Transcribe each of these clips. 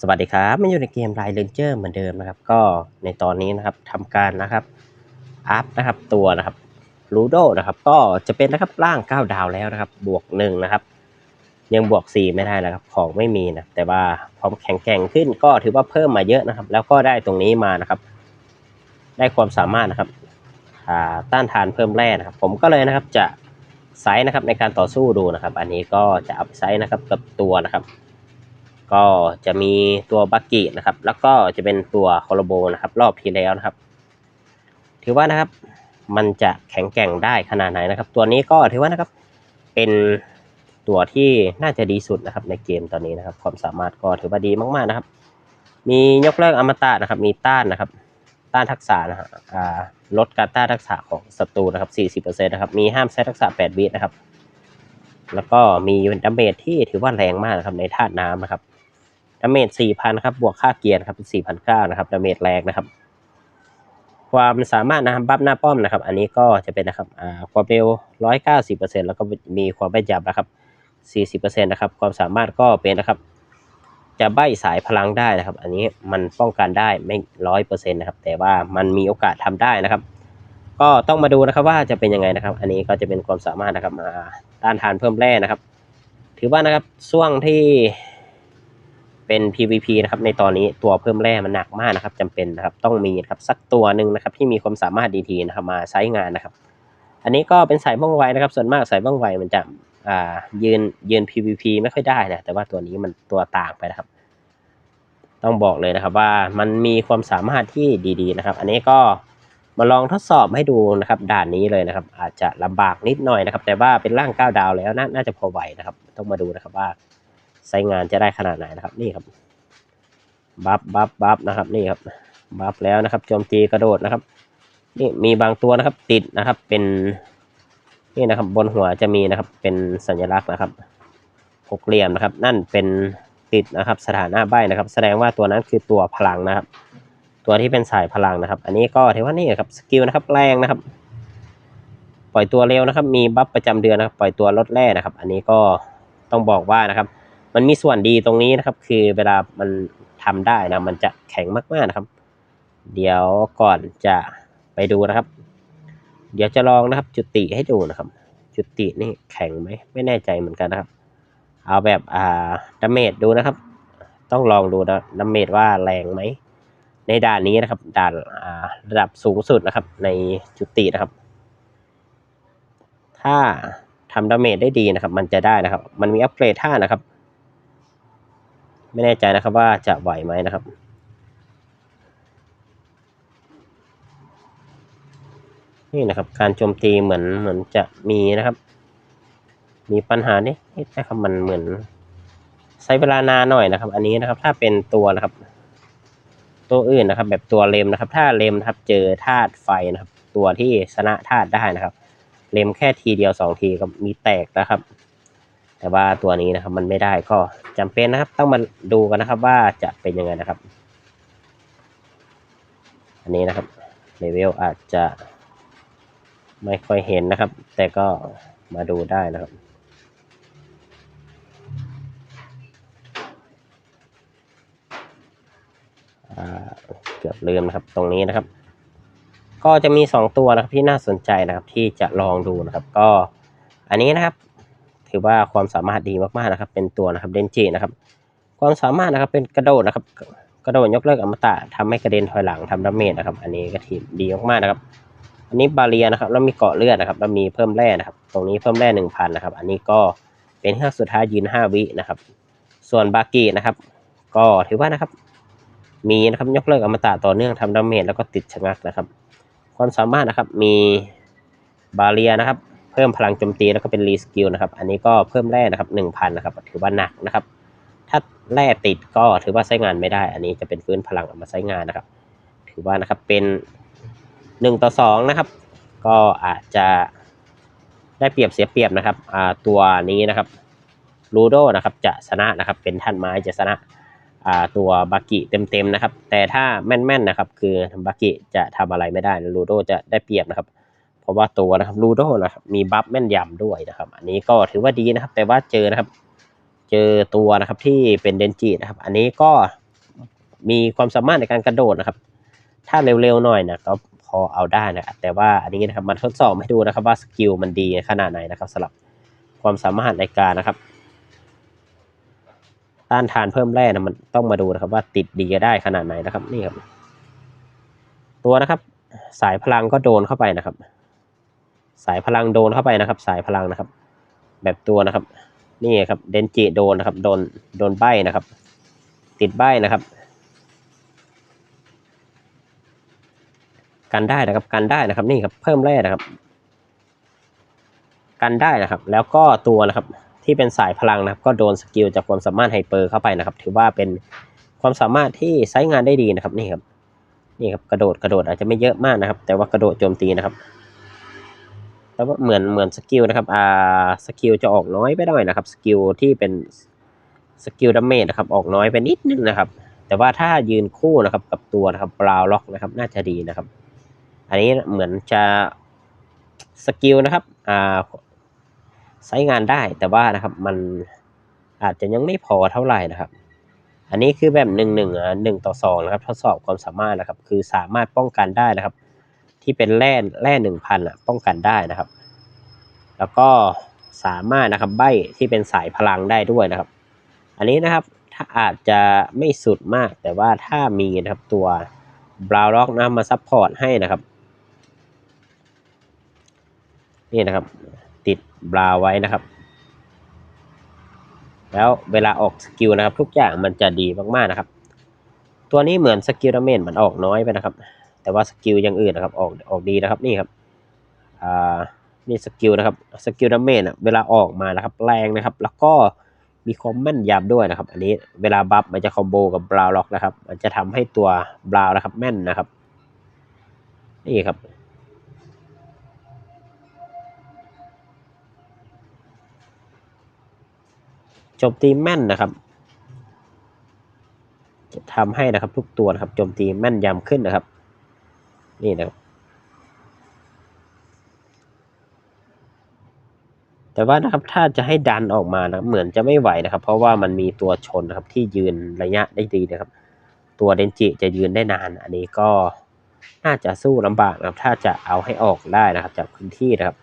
สวัสดีครับมาอยู่ในเกมไรเลนเจอร์เหมือนเดิมนะครับ ก็ในตอนนี้นะครับทำการนะครับอัพนะครับตัวนะครับลูโดนะครับ ก็จะเป็นนะครับร่าง 9 ดาวแล้วนะครับ บวก1นะครับ ยังบวก 4 ไม่ได้นะครับ ของไม่มีนะแต่ว่าพร้อมแข็งแกร่งขึ้นก็ถือว่าเพิ่มมาเยอะนะครับ แล้วก็ได้ตรงนี้มานะครับ ได้ความสามารถนะครับต้านทานเพิ่มแร่นะครับ ผมก็เลยนะครับจะไซส์นะครับในการต่อสู้ดูนะครับ อันนี้ก็จะเอาไปไซส์นะครับกับตัวนะครับ ก็จะมีตัวบักกี้นะครับ แล้วก็จะเป็นตัวคโลโบนะครับ รอบที่แล้วนะครับ ถือว่านะครับ มันจะแข็งแกร่งได้ขนาดไหนนะครับ ตัวนี้ก็ถือว่านะครับ เป็นตัวที่น่าจะดีสุดนะครับ ในเกมตอนนี้นะครับ ความสามารถก็ถือว่าดีมากๆนะครับ มียกเลิกอมตะนะครับ มีต้านนะครับ ต้านทักษะนะฮะลดการต้านทักษะของศัตรูนะครับ 40%นะครับ มีห้ามใช้ทักษะ 8 วินะครับ แล้วก็มีดาเมจที่ถือว่าแรงมากนะครับในธาตุน้ำนะครับ ดาเมจ4,000ครับบวกค่าเกียร์นะครับเป็น4,900นะครับดาเมจแรงนะครับ ความสามารถนะครับบัฟหน้าป้อมนะครับ อันนี้ก็จะเป็นนะครับอ่าความเร็ว190%แล้วก็มีความแม่นยำนะครับ40%นะครับความสามารถก็เป็นนะครับ จะใบ้สายพลังได้นะครับ อันนี้มันป้องกันได้ไม่ร้อยเปอร์เซ็นต์นะครับ แต่ว่ามันมีโอกาสทำได้นะครับ ก็ต้องมาดูนะครับว่าจะเป็นยังไงนะครับ อันนี้ก็จะเป็นความสามารถนะครับมาต้านทานเพิ่มแร่นะครับ ถือว่านะครับช่วงที่ เป็น PVP นะครับในตอนนี้ตัวเพิ่มแร่มันหนักมากนะครับจำเป็นนะครับต้องมีนะครับสักตัวหนึ่งนะครับที่มีความสามารถดีๆนะครับมาใช้งานนะครับ อันนี้ก็เป็นสายว่องไวนะครับส่วนมากสายว่องไวมันจะอ่ายืนยืน PVP ไม่ค่อยได้นะแต่ว่าตัวนี้มันตัวต่างไปนะครับ ต้องบอกเลยนะครับว่ามันมีความสามารถที่ดีๆนะครับ อันนี้ก็มาลองทดสอบให้ดูนะครับด่านนี้เลยนะครับ อาจจะลำบากนิดหน่อยนะครับ แต่ว่าเป็นร่าง9ดาวแล้วนน่าจะพอไหวนะครับ ต้องมาดูนะครับว่า ใช้งานจะได้ขนาดไหนนะครับนี่ครับบัฟบัฟบัฟนะครับนี่ครับบัฟแล้วนะครับโจมตีกระโดดนะครับ นี่มีบางตัวนะครับติดนะครับเป็นนี่นะครับบนหัวจะมีนะครับเป็นสัญลักษณ์นะครับหกเหลี่ยมนะครับ นั่นเป็นติดนะครับสถานะใบนะครับ แสดงว่าตัวนั้นคือตัวพลังนะครับ ตัวที่เป็นสายพลังนะครับ อันนี้ก็ถือว่านี่ครับสกิลนะครับแรงนะครับ ปล่อยตัวเร็วนะครับ มีบัฟประจำเดือนนะครับ ปล่อยตัวลดแร่นะครับ อันนี้ก็ต้องบอกว่านะครับ มันมีส่วนดีตรงนี้นะครับ คือเวลามันทำได้นะ มันจะแข็งมากๆนะครับ เดี๋ยวก่อนจะไปดูนะครับ เดี๋ยวจะลองนะครับ จุติให้ดูนะครับ จุตินี่แข็งไหมไม่แน่ใจเหมือนกันนะครับ เอาแบบอ่าดาเมจดูนะครับ ต้องลองดูนะดาเมจว่าแรงไหมในด่านนี้นะครับ ด่านอ่าระดับสูงสุดนะครับ ในจุตินะครับ ถ้าทำดาเมจได้ดีนะครับ มันจะได้นะครับ มันมีอัปเกรดท่านะครับ ไม่แน่ใจนะครับว่าจะไหวไหมนะครับนี่นะครับ การโจมตีเหมือนเหมือนจะมีนะครับ มีปัญหานิดนิดนะครับมันเหมือนใช้เวลานานหน่อยนะครับ อันนี้นะครับ ถ้าเป็นตัวนะครับ ตัวอื่นนะครับ แบบตัวเลมนะครับ ถ้าเลมนะครับ เจอธาตุไฟนะครับ ตัวที่ชนะธาตุได้นะครับ เลมแค่ทีเดียวสองทีก็มีแตกนะครับ แต่ว่าตัวนี้นะครับมันไม่ได้ก็จำเป็นนะครับ ต้องมาดูกันนะครับว่าจะเป็นยังไงนะครับ อันนี้นะครับเลเวลอาจจะไม่ค่อยเห็นนะครับ แต่ก็มาดูได้นะครับเกือบลืมนะครับตรงนี้นะครับ ก็จะมีสองตัวนะครับที่น่าสนใจนะครับที่จะลองดูนะครับ ก็อันนี้นะครับ ถือว่าความสามารถดีมากๆนะครับ เป็นตัวนะครับเดนจินะครับ ความสามารถนะครับเป็นกระโดดนะครับ กระโดดยกเลิกอมตะทำให้กระเด็นถอยหลังทำดาเมจนะครับ อันนี้ก็ทีดีมากๆนะครับ อันนี้บาเรียนะครับแล้วมีเกาะเลือดนะครับแล้วมีเพิ่มแร่นะครับ ตรงนี้เพิ่มแร่หนึ่งพันนะครับ อันนี้ก็เป็นเครื่องสุดท้ายยืนห้าวินะครับ ส่วนบากีนะครับ ก็ถือว่านะครับ มีนะครับยกเลิกอมตะต่อเนื่องทำดาเมจแล้วก็ติดชะงักนะครับ ความสามารถนะครับมีบาเรียนะครับ เพิ่มพลังโจมตีแล้วก็เป็นรีสกิลนะครับ อันนี้ก็เพิ่มแร่นะครับหนึ่งพันนะครับ ถือว่าหนักนะครับ ถ้าแร่ติดก็ถือว่าใช้งานไม่ได้ อันนี้จะเป็นฟื้นพลังเอามาใช้งานนะครับ ถือว่านะครับเป็นหนึ่งต่อสองนะครับ ก็อาจจะได้เปรียบเสียเปรียบนะครับตัวนี้นะครับลูโดนะครับจะชนะนะครับ เป็นท่านไม้จะชนะตัวบากิเต็มๆนะครับ แต่ถ้าแม่นๆนะครับ คือบากิจะทำอะไรไม่ได้ลูโดจะได้เปรียบนะครับ เพราะว่าตัวนะครับลูโดนะครับมีบัฟแม่นยำด้วยนะครับ อันนี้ก็ถือว่าดีนะครับ แต่ว่าเจอนะครับ เจอตัวนะครับที่เป็นเดนจินะครับ อันนี้ก็มีความสามารถในการกระโดดนะครับ ถ้าเร็วๆหน่อยนะก็พอเอาได้นะครับแต่ว่าอันนี้นะครับมาทดสอบให้ดูนะครับว่าสกิลมันดีขนาดไหนนะครับสำหรับความสามารถในการนะครับต้านทานเพิ่มแร่นะมันต้องมาดูนะครับว่าติดดีได้ขนาดไหนนะครับนี่ครับ ตัวนะครับ สายพลังก็โดนเข้าไปนะครับ สายพลังโดนเข้าไปนะครับ สายพลังนะครับ แบบตัวนะครับ นี่ครับเดนจิโดนนะครับ โดนโดนใบนะครับ ติดใบนะครับกันได้นะครับกันได้นะครับนี่ครับเพิ่มแร่นะครับ กันได้นะครับ แล้วก็ตัวนะครับที่เป็นสายพลังนะครับ ก็โดนสกิลจากความสามารถไฮเปอร์เข้าไปนะครับ ถือว่าเป็นความสามารถที่ใช้งานได้ดีนะครับนี่ครับนี่ครับกระโดดกระโดดอาจจะไม่เยอะมากนะครับ แต่ว่ากระโดดโจมตีนะครับ แต่ว่าเหมือนเหมือนสกิลนะครับอ่าสกิลจะออกน้อยไปหน่อยนะครับสกิลที่เป็นสกิลดาเมจนะครับออกน้อยไปนิดนึงนะครับ แต่ว่าถ้ายืนคู่นะครับกับตัวนะครับบราวล็อกนะครับน่าจะดีนะครับ อันนี้เหมือนจะสกิลนะครับอ่าใช้งานได้แต่ว่านะครับมันอาจจะยังไม่พอเท่าไหร่นะครับ อันนี้คือแบบหนึ่งหนึ่งอ่าหนึ่งต่อสองนะครับ ทดสอบความสามารถนะครับ คือสามารถป้องกันได้นะครับ ที่เป็นแร่แร่หนึ่งพันอะป้องกันได้นะครับ แล้วก็สามารถนะครับใบที่เป็นสายพลังได้ด้วยนะครับ อันนี้นะครับถ้าอาจจะไม่สุดมากแต่ว่าถ้ามีนะครับตัวบราวล็อกนะมาซัพพอร์ตให้นะครับนี่นะครับ ติดบราวไว้นะครับ แล้วเวลาออกสกิลนะครับ ทุกอย่างมันจะดีมากๆนะครับ ตัวนี้เหมือนสกิลดาเมจมันออกน้อยไปนะครับ แต่ว่าสกิลอย่างอื่นนะครับออกออกดีนะครับนี่ครับอ่านี่สกิลนะครับสกิลดาเมจเวลาออกมานะครับแรงนะครับ แล้วก็มีความแม่นยำด้วยนะครับ อันนี้เวลาบัฟมันจะคอมโบกับบราวล็อกนะครับ มันจะทำให้ตัวบราวนะครับแม่นนะครับ นี่ครับโจมตีแม่นนะครับ จะทำให้นะครับทุกตัวนะครับโจมตีแม่นยำขึ้นนะครับ นี่นะครับแต่ว่านะครับถ้าจะให้ดันออกมานะเหมือนจะไม่ไหวนะครับ เพราะว่ามันมีตัวชนนะครับที่ยืนระยะได้ดีนะครับ ตัวเดนจิจะยืนได้นาน อันนี้ก็น่าจะสู้ลำบากนะครับ ถ้าจะเอาให้ออกได้นะครับ จากพื้นที่นะครับ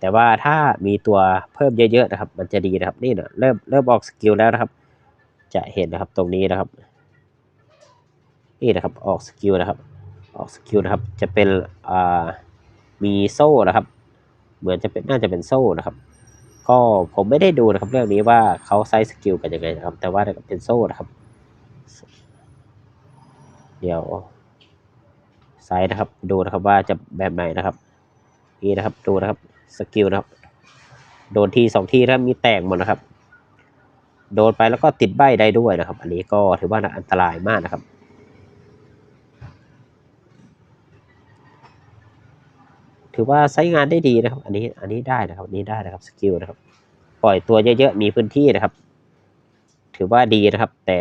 แต่ว่าถ้ามีตัวเพิ่มเยอะๆนะครับ มันจะดีนะครับนี่นะเริ่มเริ่มออกสกิลแล้วนะครับ จะเห็นนะครับตรงนี้นะครับ นี่นะครับออกสกิลนะครับ ออกสกิลนะครับ จะเป็นอ่ามีโซ่นะครับ เหมือนจะเป็นน่าจะเป็นโซ่นะครับ ก็ผมไม่ได้ดูนะครับเรื่องนี้ว่าเขาไซส์สกิลกันยังไงนะครับ แต่ว่าเป็นโซ่นะครับ เดี๋ยวไซส์นะครับ ดูนะครับว่าจะแบบไหนนะครับนี่นะครับดูนะครับสกิลนะครับ โดนทีสองทีแล้วมีแตกหมดนะครับ โดนไปแล้วก็ติดใบได้ด้วยนะครับ อันนี้ก็ถือว่าอันตรายมากนะครับ ถือว่าใช้งานได้ดีนะครับ อันนี้อันนี้ได้นะครับอันนี้ได้นะครับสกิลนะครับ ปล่อยตัวเยอะๆมีพื้นที่นะครับ ถือว่าดีนะครับ แต่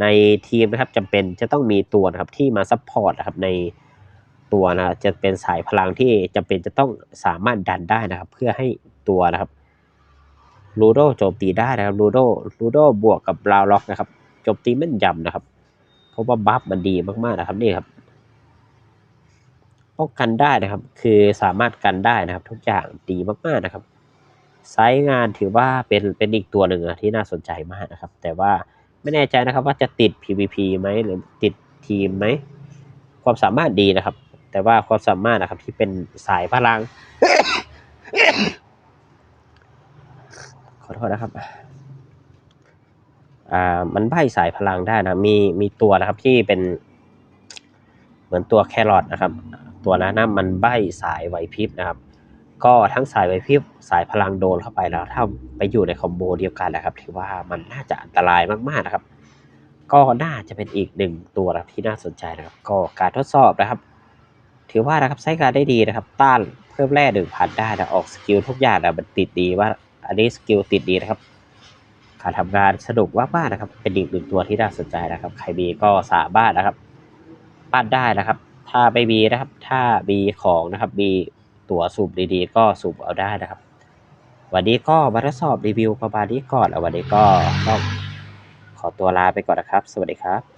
ในทีมนะครับจำเป็นจะต้องมีตัวนะครับที่มาซัพพอร์ตนะครับในตัวนะจะเป็นสายพลังที่จำเป็นจะต้องสามารถดันได้นะครับ เพื่อให้ตัวนะครับลูโดโจมตีได้นะครับลูโดลูโดบวกกับบราวล็อกนะครับโจมตีแม่นยำนะครับเพราะว่าบัฟมันดีมากๆนะครับนี่ครับ ป้องกันได้นะครับ คือสามารถกันได้นะครับ ทุกอย่างดีมากๆนะครับไซส์งานถือว่าเป็นเป็นอีกตัวหนึ่งที่น่าสนใจมากนะครับ แต่ว่าไม่แน่ใจนะครับว่าจะติด PVP ไหมหรือติดทีมไหมความสามารถดีนะครับ แต่ว่าความสามารถนะครับที่เป็นสายพลัง ขอโทษนะครับอ่ามันใบสายพลังได้นะมีมีตัวนะครับที่เป็น เหมือนตัวแครอทนะครับ ตัวนั้นนะมันใบสายไหวพริบนะครับ ก็ทั้งสายไหวพริบสายพลังโดนเข้าไปแล้วถ้าไปอยู่ในคอมโบเดียวกันนะครับ ถือว่ามันน่าจะอันตรายมากๆนะครับ ก็น่าจะเป็นอีกหนึ่งตัวนะที่น่าสนใจนะครับ ก็การทดสอบนะครับ ถือว่านะครับใช้การได้ดีนะครับ ต้านเพิ่มแร่หนึ่งพันได้นะออกสกิลทุกอย่างนะมันติดดีว่า อันนี้สกิลติดดีนะครับการทำงานสนุกมากๆนะครับ เป็นอีกหนึ่งตัวที่น่าสนใจนะครับ ใครมีก็สามารถนะครับปั้นได้นะครับ ถ้าไม่มีนะครับ ถ้ามีของนะครับ มีตั๋วสูบดีๆ ก็สูบเอาได้นะครับ วันนี้ก็มาทดสอบรีวิวประมาณนี้ก่อนแล้ววันนี้ก็ต้องขอตัวลาไปก่อนนะครับ สวัสดีครับ